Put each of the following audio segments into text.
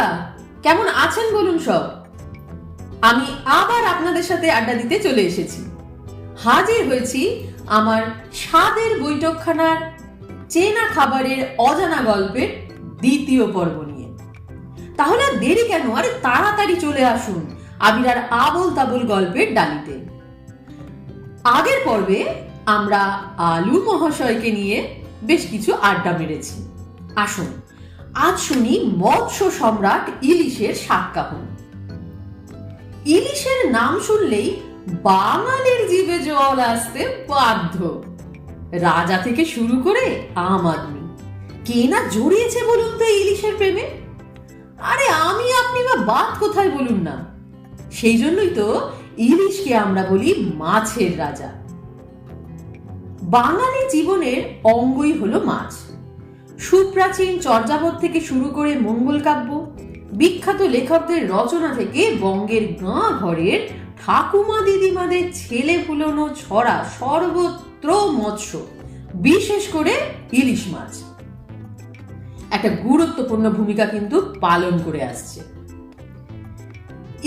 বন্ধুরা কেমন আছেন বলুন সব? আমি আবার আপনাদের সাথে আড্ডা দিতে চলে এসেছি। হাজির হয়েছি আমার স্বাদের বৈঠকখানার চেনা খাবারের অজানা গল্পের দ্বিতীয় পর্ব নিয়ে। তাহলে দেরি কেন? আরে তাড়াতাড়ি চলে আসুন আবিরার আবল তাবল গল্পের ডালিতে। আগের পর্বে আমরা আলু মহাশয়কে নিয়ে বেশ কিছু আড্ডা মেরেছি। আসুন। আজ শুনি মৎস্য সম্রাট ইলিশের সাক্ষাহন ইলিশের নাম শুনলেই বাঙালির জীবে জল আসতে বাধ্য। রাজা থেকে শুরু করে আম আদমি। কে না জড়িয়েছে বলুন তো ইলিশের প্রেমে? আরে আমি, আপনি বা বাদ কোথায় বলুন না? সেই জন্যই তো ইলিশকে আমরা বলি মাছের রাজা। বাঙালি জীবনের অঙ্গই হলো মাছ। সুপ্রাচীন চর্যাপদ থেকে শুরু করে মঙ্গল কাব্য, বিখ্যাত লেখকদের রচনা থেকে বঙ্গের গাঁ ঘরের ঠাকুমা দিদিমাদের ছেলে ভুলোনো ছড়া সর্বত্র মৎস্য, বিশেষ করে ইলিশ মাছ। একটা গুরুত্বপূর্ণ ভূমিকা কিন্তু পালন করে আসছে।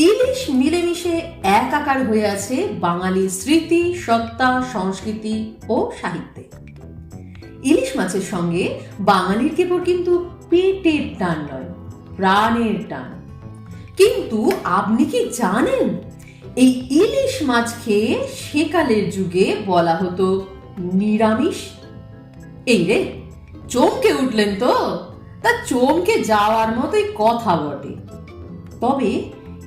ইলিশ মিলেমিশে একাকার হয়ে আছে বাঙালির স্মৃতি, সত্তা, সংস্কৃতি ও সাহিত্যে। ইলিশ মাছের সঙ্গে বাঙালির কেবল কিন্তু পেটের টান নয়, প্রাণের টান। কিন্তু আপনি কি জানেন, এই ইলিশ মাছ খেয়ে সেকালের যুগে বলা হতো নিরামিষ? এই রে, চমকে উঠলেন তো। তা চমকে যাওয়ার মতোই কথা বটে। তবে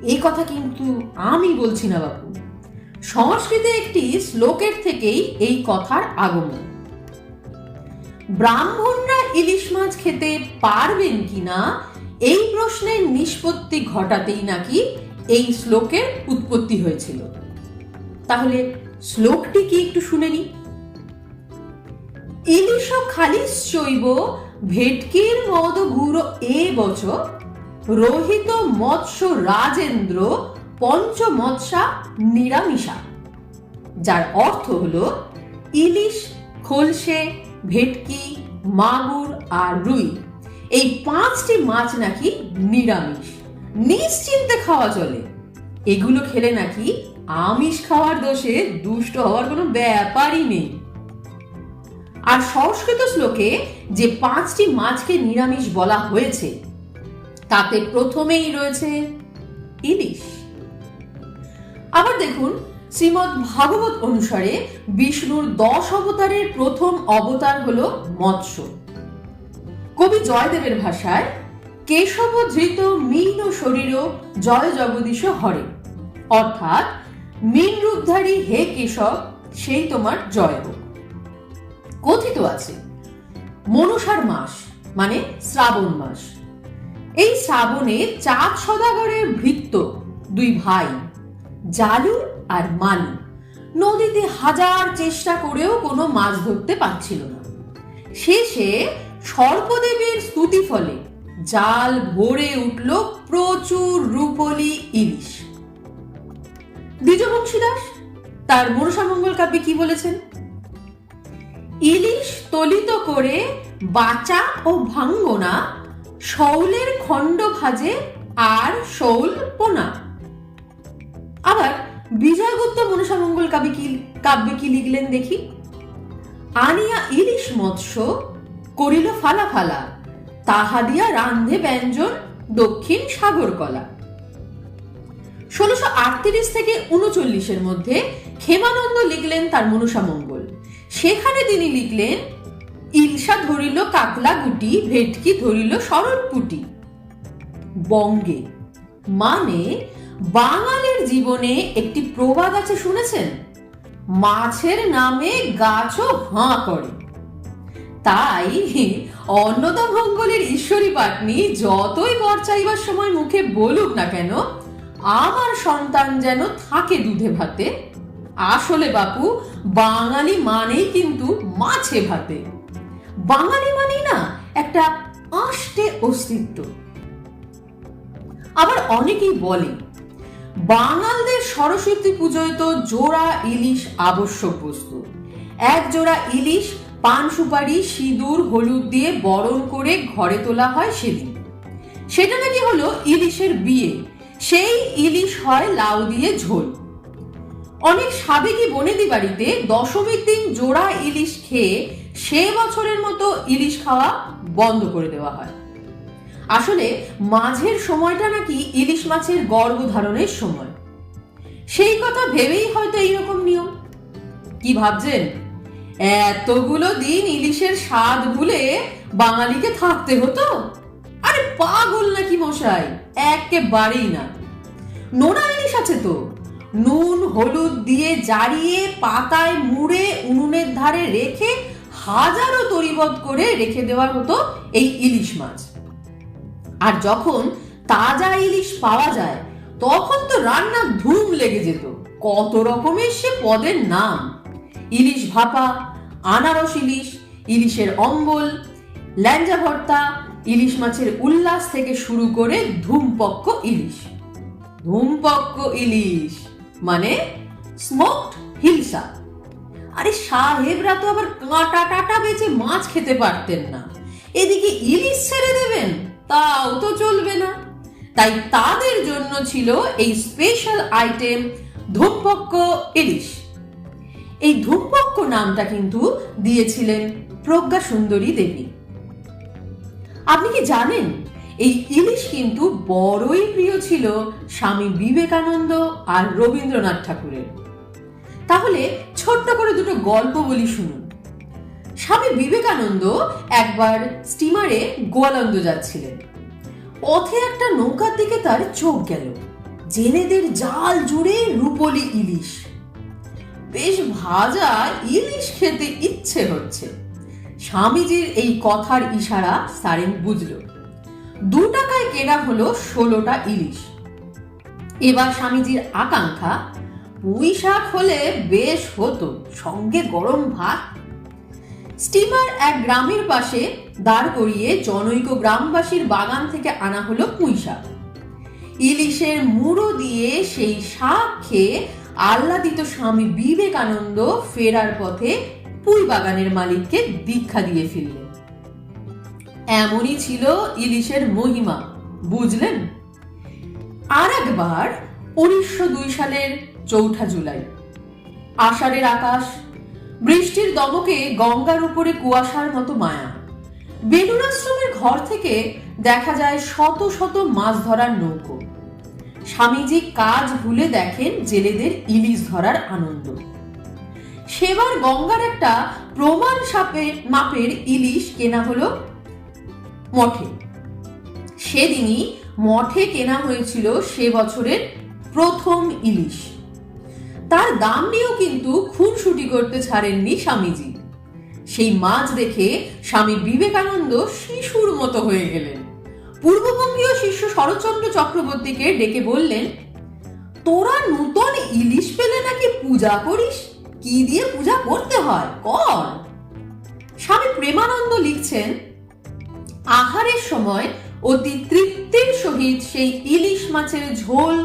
এই কথা কিন্তু আমি বলছি না বাবু সংস্কৃতে একটি শ্লোকের থেকেই এই কথার আগমন। ব্রাহ্মণরা ইলিশ মাছ খেতে পারবেন কিনা? এই প্রশ্নের নিষ্পত্তি ঘটাতেই নাকি এই শ্লোকের উৎপত্তি হয়েছিল। তাহলে শ্লোকটি কি একটু শুনে নি ইলিশ খালি শৈব ভেটকির মদ গুড়ো এ বছর রোহিত মৎস্য রাজেন্দ্র পঞ্চমৎসা নিরামিষা, যার অর্থ হলো ইলিশ খোলসে ভেটকি, মাগুর আর রুই। এই পাঁচটি মাছ নাকি নিরামিষ। নিশ্চিন্তে খাওয়া চলে। এগুলো খেলে নাকি আমিষ খাওয়ার দোষে দুষ্ট হওয়ার কোনো ব্যাপারই নেই। আর সংস্কৃত শ্লোকে যে পাঁচটি মাছকে নিরামিষ বলা হয়েছে, তাতে প্রথমেই রয়েছে ইলিশ। আবার দেখুন শ্রীমৎ ভাগবত অনুসারে বিষ্ণুর দশ অবতারের প্রথম অবতার হল মৎস্য। কবি জয়দেবের ভাষায় কেশব ধৃত মীন শরীর জয় জগদীশ হরে। অর্থাৎ, মীন রূপধারী হে কেশব, সেই তোমার জয় হোক। কথিত আছে মনসার মাস মানে শ্রাবণ মাস। এই শ্রাবণে চাঁদ সদাগরের ভৃত্য দুই ভাই, জালু আর মালু নদীতে হাজার চেষ্টা করেও কোনো মাছ ধরতে পারছিল না। শেষে সর্পদেবের স্তুতি ফলে জাল ভরে উঠল প্রচুর রূপলি ইলিশ। দ্বিজবংশী দাস, তার মনসা মঙ্গল কাব্যে কি বলেছেন? ইলিশ তলিত করে বাচা ও ভাঙ্গনা, শৌলের খণ্ড ভাজে আর শৌল পোনা। আবার বিজয়গুপ্ত মনসা মঙ্গল কাব্যে কি কাব্যে কি লিখলেন দেখি? আনিয়া ইলিশ মৎস্য করিল ফালা ফালা, তাহা দিয়া রান্ধে ব্যঞ্জন দক্ষিণ সাগর কলা ষোলোশো আটত্রিশ থেকে উনচল্লিশের মধ্যে ক্ষেমানন্দ লিখলেন তার মনসা মঙ্গল সেখানে তিনি লিখলেন ইলসা ধরিল কাকলা গুটি ভেটকি ধরিল সরল পুটি বঙ্গে মানে বাঙালির জীবনে একটি প্রবাদ আছে শুনেছেন? মাছের নামে গাছও হাঁ করে। তাই অন্নদা মঙ্গলের ঈশ্বরী পাটনি যতই বর চাইবার সময় মুখে বলুক না কেন, আমার সন্তান যেন থাকে দুধে ভাতে। আসলে বাপু, বাঙালি মানেই কিন্তু মাছে ভাতে। বাঙালি মানেই না, একটা আষ্টে অস্তিত্ব। আবার অনেকেই বলে বাঙালদের সরস্বতী পুজোয় তো জোড়া ইলিশ আবশ্যক বস্তু। এক জোড়া ইলিশ, পান সুপারি, সিঁদুর, হলুদ দিয়ে বরণ করে ঘরে তোলা হয় সেদিন। সেটা নাকি হলো ইলিশের বিয়ে। সেই ইলিশ হয় লাউ দিয়ে ঝোল। অনেক সাবেকি বনেদি বাড়িতে দশমীর দিন জোড়া ইলিশ খেয়ে সে বছরের মতো ইলিশ খাওয়া বন্ধ করে দেওয়া হয়। আসলে মাঝের সময়টা নাকি ইলিশ মাছের গর্ভধারণের সময়। সেই কথা ভেবেই হয়তো এইরকম নিয়ম। কি ভাবছেন? এতগুলো দিন ইলিশের স্বাদ ভুলে বাঙালিকে থাকতে হতো? আরে পাগল নাকি মশাই? একেবারেই না। নোনা ইলিশ আছে তো। নুন, হলুদ দিয়ে জারিয়ে পাতায় মুড়ে উনুনের ধারে রেখে হাজারো তরিবদ করে রেখে দেওয়া হতো এই ইলিশ মাছ। আর যখন তাজা ইলিশ পাওয়া যায়, তখন তো রান্নার ধুম লেগে যেত। কত রকমের সে পদের নাম। ইলিশ ভাপা, আনারস ইলিশ, ইলিশের অম্বল ল্যাঞ্জা ভর্তা, ইলিশ মাছের উল্লাস থেকে শুরু করে ধূমপক্ক ইলিশ। ধূমপক্ক ইলিশ মানে স্মোকড হিলসা আরে সাহেবরা তো আবার কাঁটা টাটা বেঁচে মাছ খেতে পারতেন না। এদিকে ইলিশ ছেড়ে দেবেন? তাও তো চলবে না। তাই তাদের জন্য ছিল এই স্পেশাল আইটেম ধূমপক্ক ইলিশ। এই ধূমপক্ক নামটা কিন্তু দিয়েছিলেন প্রজ্ঞা সুন্দরী দেবী। আপনি কি জানেন, এই ইলিশ কিন্তু বড়ই প্রিয় ছিল স্বামী বিবেকানন্দ আর রবীন্দ্রনাথ ঠাকুরের। তাহলে ছোট্ট করে দুটো গল্প বলি শুনুন। স্বামী বিবেকানন্দ একবার স্টিমারে গোয়ালন্দ যাচ্ছিলেন। পথে একটা নৌকার দিকে তার চোখ গেল। জেলেদের জাল জুড়ে রূপলি ইলিশ। বেশ ভাজা ইলিশ খেতে ইচ্ছে হচ্ছে। স্বামীজির এই কথার ইশারা সারেন বুঝল। দু টাকায় কেনা হলো ষোলোটা ইলিশ। এবার স্বামীজির আকাঙ্ক্ষা পুঁই শাক হলে বেশ হতো, সঙ্গে গরম ভাত স্টিমার এক গ্রামের পাশে দাঁড় করিয়ে জনৈক গ্রামবাসীর বাগান থেকে আনা হলো পুঁই শাক। ইলিশের মুড়ো দিয়ে সেই শাক খেয়ে আহ্লাদিত স্বামী বিবেকানন্দ ফেরার পথে পুঁই বাগানের মালিককে দীক্ষা দিয়ে ফিরলেন। এমনই ছিল ইলিশের মহিমা, বুঝলেন? আর একবার উনিশশো দুই সালের চৌঠা জুলাই, আষাঢ়ের আকাশ বৃষ্টির দমকে গঙ্গার উপরে কুয়াশার মতো মায়া। বেলুরাশ্রমের ঘর থেকে দেখা যায় শত শত মাছ ধরার নৌকো। স্বামীজি কাজ ভুলে দেখেন জেলেদের ইলিশ ধরার আনন্দ। সেবার গঙ্গার একটা প্রমাণ সাপের মাপের ইলিশ কেনা হলো মঠে। সেদিনই মঠে কেনা হয়েছিল সে বছরের প্রথম ইলিশ। তার দাম নিয়েও কিন্তু খুনসুটি করতে ছাড়েননি স্বামীজি। সেই মাছ দেখে স্বামী বিবেকানন্দ শিশুর মতো হয়ে গেলেন। পূর্ববঙ্গীয় শিষ্য শরৎচন্দ্র চক্রবর্তীকে ডেকে বললেন, তোরা নূতন ইলিশ পেলে নাকি পূজা করিস? কি দিয়ে পূজা করতে হয়? কর। স্বামী প্রেমানন্দ লিখছেন, আহারের সময় অতি তৃপ্তির সহিত সেই ইলিশ মাছের ঝোল,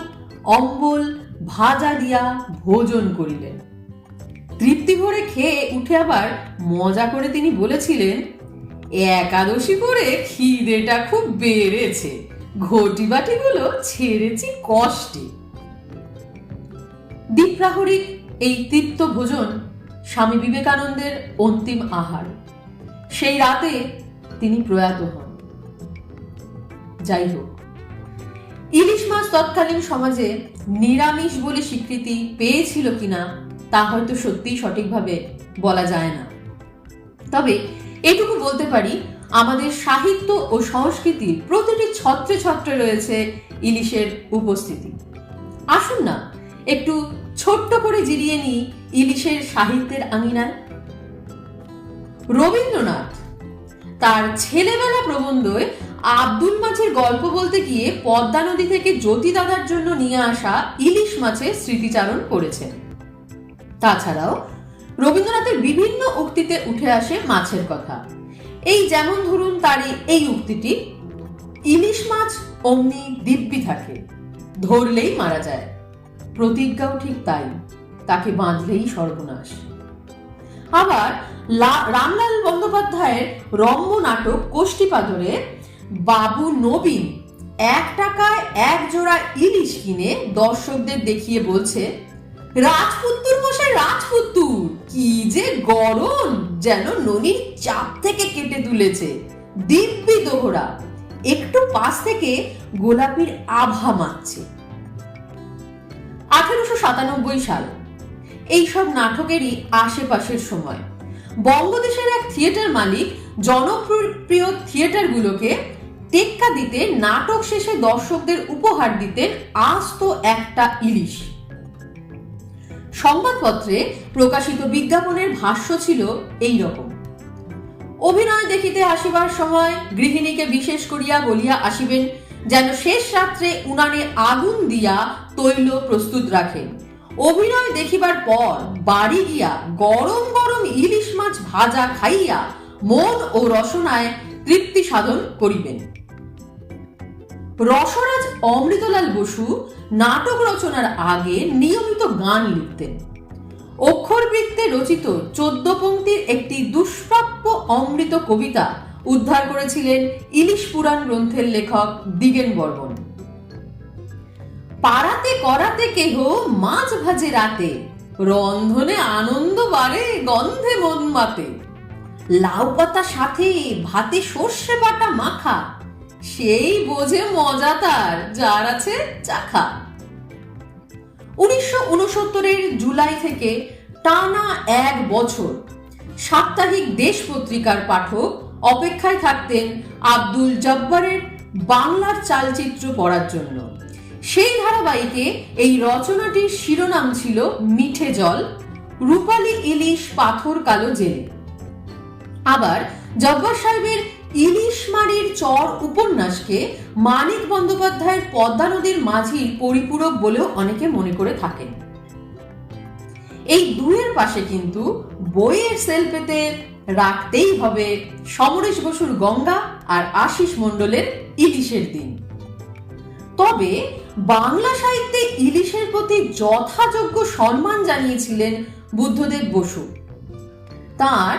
অম্বল ভাজা দিয়া ভোজন করিলেন। তৃপ্তি ভরে খেয়ে উঠে আবার মজা করে তিনি বলেছিলেন, একাদশী করে খিদেটা খুব বেড়েছে ঘটি বাটিগুলো ছেড়েছি কষ্টে। দ্বীপ্রাহরিক এই তৃপ্ত ভোজন স্বামী বিবেকানন্দের অন্তিম আহার। সেই রাতে তিনি প্রয়াত হন। যাই হোক, ইলিশ মাছ তৎকালীন সমাজে নিরামিষ বলে স্বীকৃতি পেয়েছিল কিনা, তা হয়তো সত্যিই সঠিকভাবে বলা যায় না। তবে এটুকু বলতে পারি, আমাদের সাহিত্য ও সংস্কৃতির প্রতিটি ছত্রে ছত্রে রয়েছে ইলিশের উপস্থিতি। আসুন না, একটু ছোট্ট করে জিরিয়ে নিই ইলিশের সাহিত্যের আঙিনায়। রবীন্দ্রনাথ, তার ছেলেবেলা প্রবন্ধে আব্দুল মাছের গল্প বলতে গিয়ে পদ্মা নদী থেকে জ্যোতি দাদার জন্য নিয়ে আসা ইলিশ মাছের স্মৃতিচারণ করেছেন। তাছাড়াও রবীন্দ্রনাথের বিভিন্ন উক্তিতে উঠে আসে মাছের কথা। এই যেমন ধরুন তারই এই উক্তিটি, ইলিশ মাছ অমনি দিব্যি থাকে, ধরলেই মারা যায়, প্রতিজ্ঞাও ঠিক তাই, তাকে বাঁধলেই সর্বনাশ। আবার রামলাল বন্দ্যোপাধ্যায়ের রম্য নাটক কোষ্ঠীপাথরে বাবু নবীন এক টাকায় এক জোড়া ইলিশ কিনে দর্শকদের দেখিয়ে বলছে, রাজপুত্তুর মশাই, রাজপুত্তুর, কি যে গরম যেন ননির চাপ থেকে কেটে তুলেছে। দিব্যি দোহরা, একটু পাশ থেকে গোলাপির আভা মারছে আঠারোশো সাতানব্বই সাল, এইসব নাটকেরই আশেপাশের সময়। বঙ্গদেশের এক থিয়েটার মালিক জনপ্রিয় থিয়েটারগুলোকে টেক্কা দিতে, নাটক শেষে দর্শকদের উপহার দিতেন আস্ত একটা ইলিশ। সংবাদপত্রে প্রকাশিত বিজ্ঞাপনের ভাষ্য ছিল এই রকম অভিনয় দেখিতে আসিবার সময় গৃহিণীকে বিশেষ করিয়া বলিয়া আসিবেন, যেন শেষ রাত্রে উনানে আগুন দিয়া তৈল প্রস্তুত রাখেন অভিনয় দেখিবার পর বাড়ি গিয়া গরম গরম ইলিশ মাছ ভাজা খাইয়া মন ও রসনায় তৃপ্তি সাধন করিবেন। রসরাজ অমৃতলাল বসু নাটক রচনার আগে নিয়মিত গান লিখতেন। অক্ষরবৃত্তে রচিত চোদ্দ পঙ্ক্তির একটি দুষ্প্রাপ্য অমৃত কবিতা উদ্ধার করেছিলেন ইলিশ পুরাণ গ্রন্থের লেখক দিগেন বর্মন। পাড়াতে করাতে কেহ, মাছ ভাজে রাতে, রন্ধনে আনন্দ বাড়ে গন্ধে মন মাতে লাউ পাতা সাথে ভাতে সর্ষে বাটা মাখা সেই বোঝে মজা তার, যার আছে চাখা। উনিশশো উনসত্তরের জুলাই থেকে টানা এক বছর সাপ্তাহিক দেশ পত্রিকার পাঠক অপেক্ষায় থাকতেন আব্দুল জব্বারের বাংলার চালচিত্র পড়ার জন্য। সেই ধারাবাহিকে এই রচনাটির শিরোনাম ছিল মিঠে জল, রূপালী ইলিশ পাথর কালো জেলে। আবার জব্বার সাহেবের ইলিশ মারির চর উপন্যাসকে মানিক বন্দ্যোপাধ্যায়ের পদ্মা নদীর মাঝির পরিপূরক বলেও অনেকে মনে করে থাকেন। এই দুয়ের পাশে কিন্তু বইয়ের সেল পেতে রাখতেই হবে সমরেশ বসুর গঙ্গা আর আশিস মণ্ডলের ইলিশের দিন। তবে বাংলা সাহিত্যে ইলিশের প্রতি যথাযোগ্য সম্মান জানিয়েছিলেন বুদ্ধদেব বসু। তার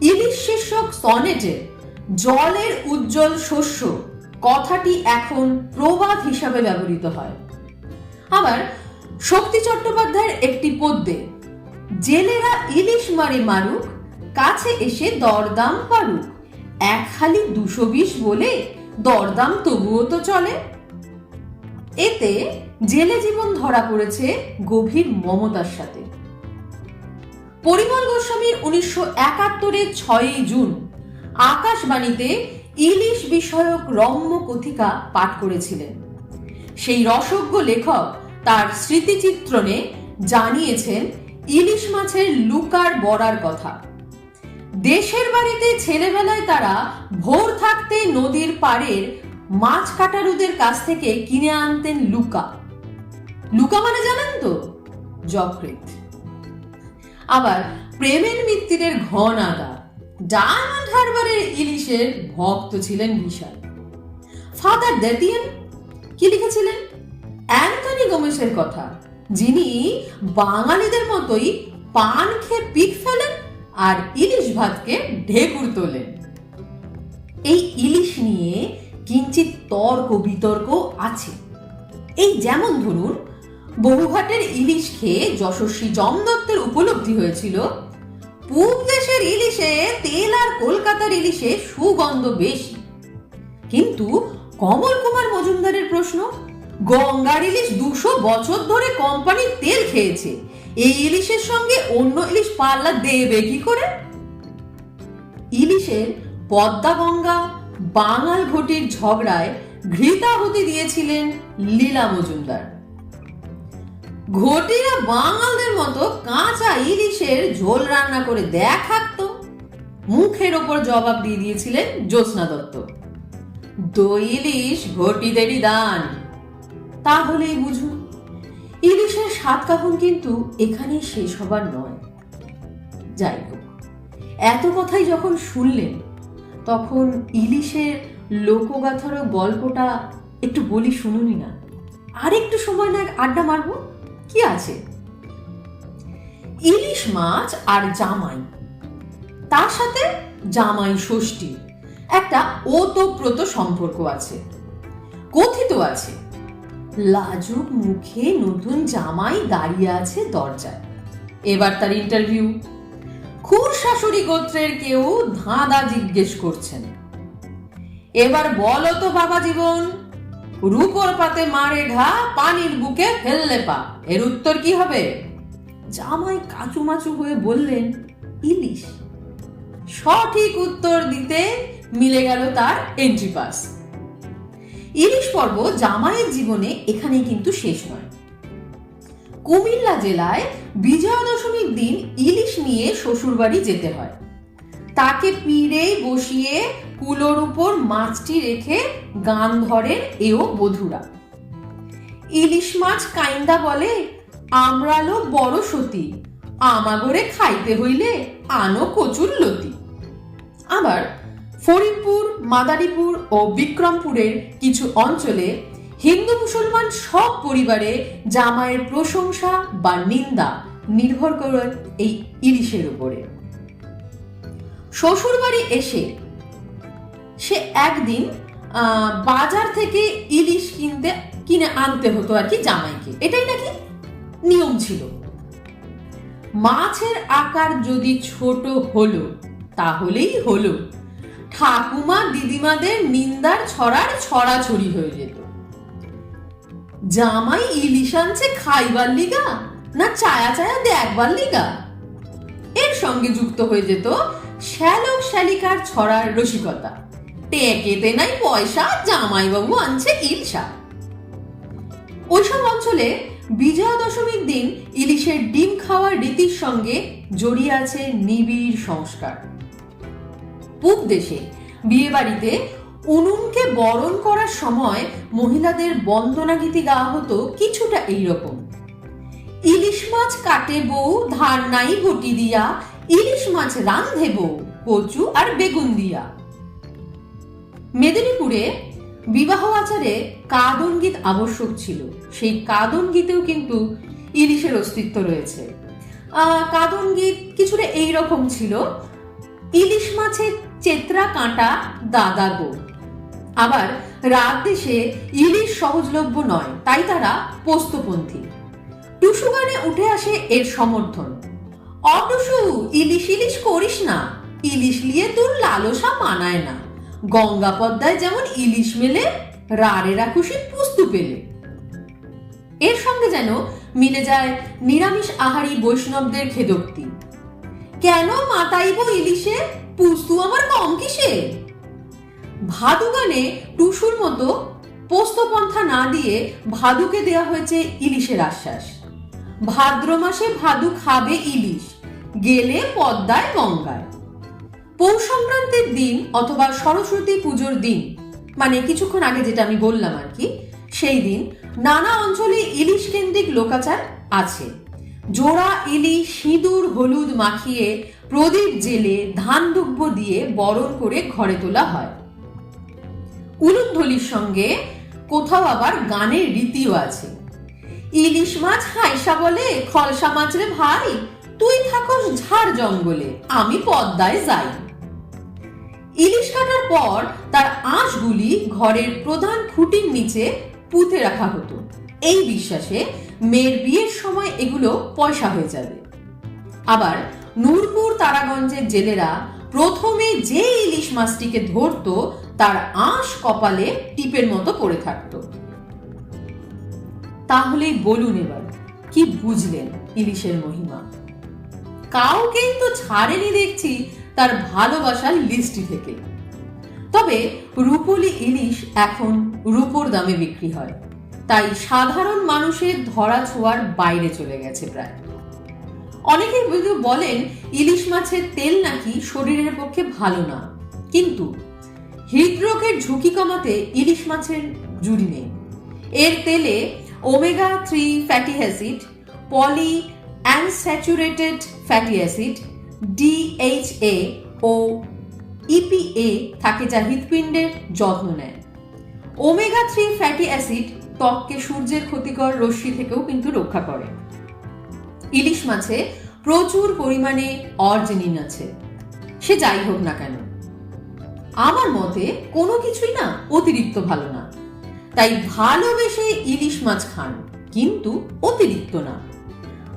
ইলিশ শীর্ষক সনেটে জলের উজ্জ্বল শস্য, কথাটি এখন প্রবাদ হিসাবে ব্যবহৃত হয়। আবার শক্তি চট্টোপাধ্যায়ের একটি পদ্যে, জেলেরা ইলিশ মারি মারুক, কাছে এসে দরদাম পারুক। এক খালি দুশো বিশ বলে দরদাম তবুও তো চলে। এতে জেলে জীবন ধরা পড়েছে গভীর মমতার সাথে। পরিমল গোস্বামীর উনিশশো একাত্তরের ছয়ই জুন আকাশবাণীতে ইলিশ বিষয়ক রম্য কথিকা পাঠ করেছিলেন। সেই রসজ্ঞ লেখক তার স্মৃতিচিত্রণে জানিয়েছেন, ইলিশ মাছের লুকার বড়ার কথা। দেশের বাড়িতে ছেলেবেলায় তারা ভোর থাকতে নদীর পাড়ের মাছ কাটারুদের কাছ থেকে কিনে আনতেন লুকা। লুকা মানে জানেন তো? যকৃত আবার প্রেমের মিত্তিরের ঘন আদা। ডায়মন্ড হারবারের ইলিশের ভক্ত ছিলেন বিশাল। ফাদার দেতিয়ান কি লিখেছিলেন? অ্যান্টনি গোমেসের কথা, যিনি বাঙালিদের মতোই পান খেয়ে পিক ফেলেন আর ইলিশ ভাতকে ঢেকুর তোলেন। এই ইলিশ নিয়ে কিঞ্চিত তর্ক বিতর্ক আছে। এই যেমন ধরুন, বহুঘাটের ইলিশ খেয়ে যশস্বী জমদত্তের উপলব্ধি হয়েছিল, পূব ইলিশে তেল আর কলকাতার ইলিশে সুগন্ধ বেশি। কিন্তু কমল কুমার মজুমদারের প্রশ্ন, গঙ্গার ইলিশ দুশো বছর ধরে কোম্পানির তেল খেয়েছে, এই ইলিশের সঙ্গে অন্য ইলিশ পাল্লা দেবে কি করে? ইলিশের পদ্মা গঙ্গা বাঙাল ঘটির ঝগড়ায় ঘৃতাহুতি দিয়েছিলেন লীলা মজুমদার। ঘটিরা বাঙালদের মতো কাঁচা ইলিশের ঝোল রান্না করে দেখাতো মুখের ওপর জবাব দিয়ে দিয়েছিলেন জ্যোৎস্না দত্ত। দই ইলিশ ঘটিদেরই দান। তাহলেই বুঝুন, ইলিশের স্বাদ কাহন কিন্তু এখানেই শেষ হবার নয়। যাই হোক, এত কথাই যখন শুনলেন, তখন ইলিশের লোকগাথারও গল্পটা একটু বলি শুনুনি না। আর একটু সময় না আড্ডা মারবো? কি আছে? ইলিশ মাছ আর জামাই। তার সাথে জামাই ষষ্ঠী। একটা ওতপ্রোত সম্পর্ক আছে। কথিত আছে, লাজুক মুখে নতুন জামাই দাঁড়িয়ে আছে দরজায়। এবার তার ইন্টারভিউ খুর শাশুড়ি গোত্রের কেউ ধাঁধা জিজ্ঞেস করছেন। এবার বলো তো বাবা জীবন রূপর পাতে মারে ঘা পানির বুকে ফেললে পা। এর উত্তর কি হবে? জামাই কাচুমাচু হয়ে বললেন, ইলিশ। সঠিক উত্তর দিতে মিলে গেল তার এন্ট্রি পাস ইলিশ পর্ব জামাইয়ের জীবনে এখানেই কিন্তু শেষ নয়। কুমিল্লা জেলায় বিজয়া দশমীর দিন ইলিশ নিয়ে শ্বশুরবাড়ি যেতে হয়। তাকে পিড়ে বসিয়ে কুলোর উপর মাছটি রেখে গান ধরেন এও বধুরা। ইলিশ মাছ কাইন্দা বলে, আমরালো বড় সতী, আমাগরে খাইতে হইলে আনো কচুর লতি। আবার ফরিদপুর, মাদারীপুর ও বিক্রমপুরের কিছু অঞ্চলে হিন্দু মুসলমান সব পরিবারে জামাইয়ের প্রশংসা বা নিন্দা নির্ভর করে এই ইলিশের উপরে। শ্বশুরবাড়ি এসে সে একদিন বাজার থেকে ইলিশ কিনতে, কিনে আনতে হতো আর কি জামাইকে। এটাই নাকি নিয়ম ছিল। মাছের আকার যদি ছোট হলো, তাহলেই হলো। ঠাকুমা দিদিমাদের নিন্দার ছড়ার ছড়াছড়ি হয়ে যেত। জামাই ইলিশ আনছে খাইবার লিগা না চায়া চায়া দেখবার লিগা? এর সঙ্গে যুক্ত হয়ে যেত শ্যালক শ্যালিকার ছড়ার রসিকতা। টেকেতে নাই পয়সা আনছে ইলশা অঞ্চলে বিজয়া দশমীর দিন ইলিশের ডিম খাওয়ার রীতির সঙ্গে জড়িয়ে আছে নিবিড় সংস্কার। পূব দেশে বিয়ে বাড়িতে উনুনকে বরণ করার সময় মহিলাদের বন্দনা গীতি গাওয়া হতো কিছুটা এইরকম। ইলিশ মাছ কাটে বউ, ধার নাই ঘটি দিয়া, ইলিশ মাছ রান্ধে বউ, কচু আর বেগুন দিয়া। মেদিনীপুরে বিবাহ আচারে কাদন গীত আবশ্যক ছিল। সেই কাদন গীতেও কিন্তু ইলিশের অস্তিত্ব রয়েছে। কাদন গীত কিছুটা এইরকম ছিল। ইলিশ মাছের চেত্রা কাঁটা দাদা গো। আবার রাত দেশে ইলিশ সহজলভ্য নয়, তাই তারা পোস্তপন্থী। টুসু গানে উঠে আসে এর সমর্থন। অটুসু ইলিশ ইলিশ করিস না, ইলিশ লিয়ে তোর লালসা মানায় না। গঙ্গা পদ্মায় যেমন ইলিশ মেলে রাড়েরা খুশি পুস্তু পেলে। এর সঙ্গে যেন মিলে যায় নিরামিষ আহারি বৈষ্ণবদের খেদোক্তি। কেন মাতাইব ইলিশে, পুস্তু আমার কম কিসে? ভাদু গানে টুসুর মতো পোস্তপন্থা না দিয়ে ভাদুকে দেয়া হয়েছে ইলিশের আশ্বাস। ভাদ্র মাসে ভাদু খাবে ইলিশ, গেলে পদ্মায় গঙ্গায়। পৌষ সংক্রান্তির দিন অথবা সরস্বতী পুজোর দিন মানে কিছুক্ষণ আগে যেটা আমি বললাম আর কি, সেই দিন নানা অঞ্চলে ইলিশ কেন্দ্রিক লোকাচার আছে। জোড়া ইলিশ, সিঁদুর, হলুদ মাখিয়ে প্রদীপ জেলে ধান দুব্য দিয়ে বরণ করে ঘরে তোলা হয়। উলুধ্বলির সঙ্গে কোথাও আবার গানের রীতিও আছে। ইলিশ মাছ হাইসা বলে, খলসা মাছ রে ভাই, তুই থাকস ঝাড় জঙ্গলে, আমি পদ্মায় যাই। ইলিশ কাটার পর তার আঁশগুলি ঘরের প্রধান খুঁটির নিচে পুঁতে রাখা হতো। এই বিশ্বাসে মেয়ের বিয়ের সময় এগুলো পয়সা হয়ে যাবে। আবার নূরপুর তারাগঞ্জের জেলেরা প্রথমে যে ইলিশ মাছটিকে ধরতো, তার আঁশ কপালে টিপের মতো পড়ে থাকতো। তাহলেই বলুন এবার, কি বুঝলেন ইলিশের মহিমা? কাউকেই তো ছাড়েনি দেখছি তার ভালোবাসার লিস্টি থেকে। তবে রূপলি ইলিশ এখন রূপোর দামে বিক্রি হয়। তাই সাধারণ মানুষের ধরা ছোঁয়ার বাইরে চলে গেছে প্রায়। অনেকে কিন্তু বলেন, ইলিশ মাছের তেল নাকি শরীরের পক্ষে ভালো না। কিন্তু হৃদরোগের ঝুঁকি কমাতে ইলিশ মাছের জুড়ি নেই। এর তেলে omega three fatty acid polyunsaturated fatty acid DHA ও ইপিএ থাকে যা হৃৎপিণ্ডের যত্ন নেয়। ওমেগা থ্রি ফ্যাটি অ্যাসিড ত্বককে সূর্যের ক্ষতিকর রশ্মি থেকেও কিন্তু রক্ষা করে। ইলিশ মাছে প্রচুর পরিমাণে অর্জেনিন আছে। সে যাই হোক না কেন। আমার মতে কোনো কিছুই না অতিরিক্ত ভালো না। তাই ভালোবেসে ইলিশ মাছ খান, কিন্তু অতিরিক্ত না।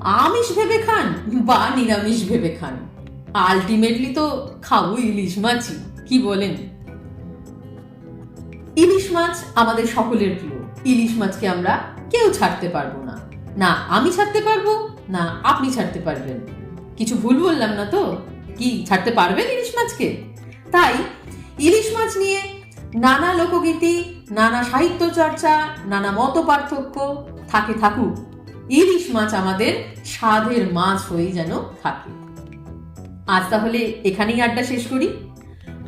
আমিষ ভেবে খান বা নিরামিষ ভেবে খান। আলটিমেটলি তো খাব ইলিশ মাছই, কি বলেন? ইলিশ মাছ আমাদের সকলের প্রিয়। ইলিশ মাছকে আমরা কেউ ছাড়তে পারব না। না আমি ছাড়তে পারব, না আপনি ছাড়তে পারবেন। কিছু ভুল বললাম না তো? কি, ছাড়তে পারবেন ইলিশ মাছকে? তাই ইলিশ মাছ নিয়ে নানা লোকগীতি, নানা সাহিত্য চর্চা, নানা মত পার্থক্য থাকে থাকুক। ইলিশ মাছ আমাদের স্বাদের মাছ হয়েই যেন থাকে। আজ তাহলে এখানেই আড্ডা শেষ করি।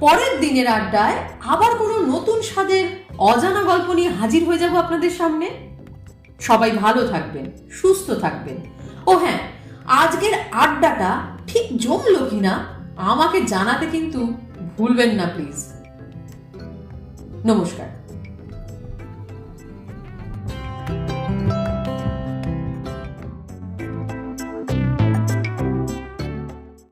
পরের দিনের আড্ডায় আবার কোনো নতুন স্বাদের অজানা গল্প নিয়ে হাজির হয়ে যাব আপনাদের সামনে। সবাই ভালো থাকবেন, সুস্থ থাকবেন। ও হ্যাঁ আজকের আড্ডাটা ঠিক জমলো কিনা আমাকে জানাতে কিন্তু ভুলবেন না, প্লিজ। নমস্কার।